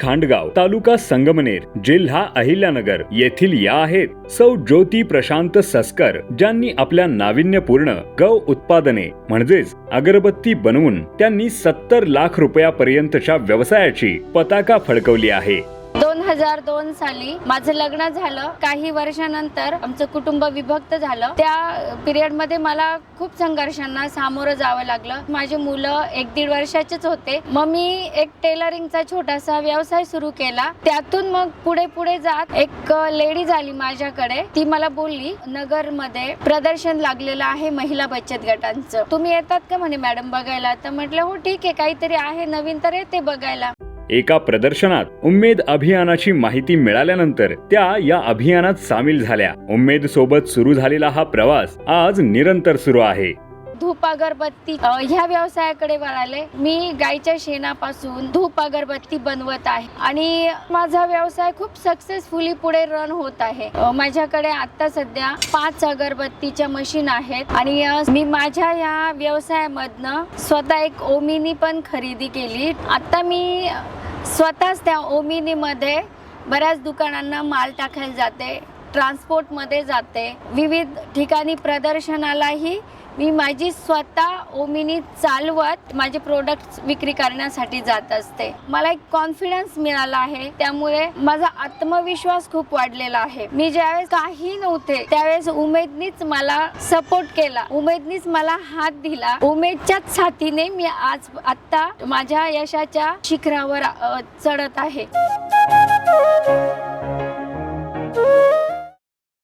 खांडगाव तालुका संगमनेर जिल्हा अहिल्यानगर येथील या आहेत. सौ ज्योती प्रशांत सस्कर ज्यांनी आपल्या नाविन्यपूर्ण गव उत्पादने म्हणजेच अगरबत्ती बनवून त्यांनी सत्तर लाख रुपयापर्यंतच्या व्यवसायाची पताका फडकवली आहे. हजार दोन साली माझं लग्न झालं. काही वर्षानंतर आमचं कुटुंब विभक्त झालं. त्या पिरियडमध्ये मला खूप संघर्षांना सामोरं जावं लागलं. माझी मुलं एक दीड वर्षाचेच होते. मग मी एक टेलरिंगचा छोटासा व्यवसाय सुरू केला. त्यातून मग पुढे पुढे जात एक लेडी झाली माझ्याकडे. ती मला बोलली नगरमध्ये प्रदर्शन लागलेलं आहे महिला बचत गटांचं. तुम्ही येतात का म्हणे मॅडम बघायला? तर म्हटलं हो ठीक आहे. काहीतरी आहे नवीन तर येते बघायला. एका प्रदर्शनात उम्मेद अभियानाची माहिती मिळाल्यानंतर त्या या अभियानात सामील झाल्या. उम्मेद सोबत सुरू झालेला हा प्रवास आज निरंतर सुरू आहे. धूप अगरबत्ती ह्या व्यवसायाकडे वळाले. मी गायच्या शेणापासून धूप अगरबत्ती बनवत आहे. आणि माझा व्यवसाय खूप सक्सेसफुली पुढे रन होत आहे. माझ्याकडे आता सध्या पाच अगरबत्तीच्या मशीन आहेत. आणि मी माझ्या या व्यवसायामधनं स्वतः एक ओमिनी पण खरेदी केली. आता मी स्वतःच त्या ओमिनीमध्ये बऱ्याच दुकानांना माल टाकायला जाते ट्रान्सपोर्टमध्ये जाते. विविध ठिकाणी प्रदर्शनालाही मी माझी स्वतः ओमिनी चालवत माझे प्रोडक्ट विक्री करण्यासाठी जात असते. मला एक कॉन्फिडन्स मिळाला आहे. त्यामुळे माझा आत्मविश्वास खूप वाढलेला आहे. मी ज्यावेळेस काही नव्हते त्यावेळेस उमेदनीच मला सपोर्ट केला. उमेदनीच मला हात दिला. उमेदच्याच साथीने मी आज आता माझ्या यशाच्या शिखरावर चढत आहे.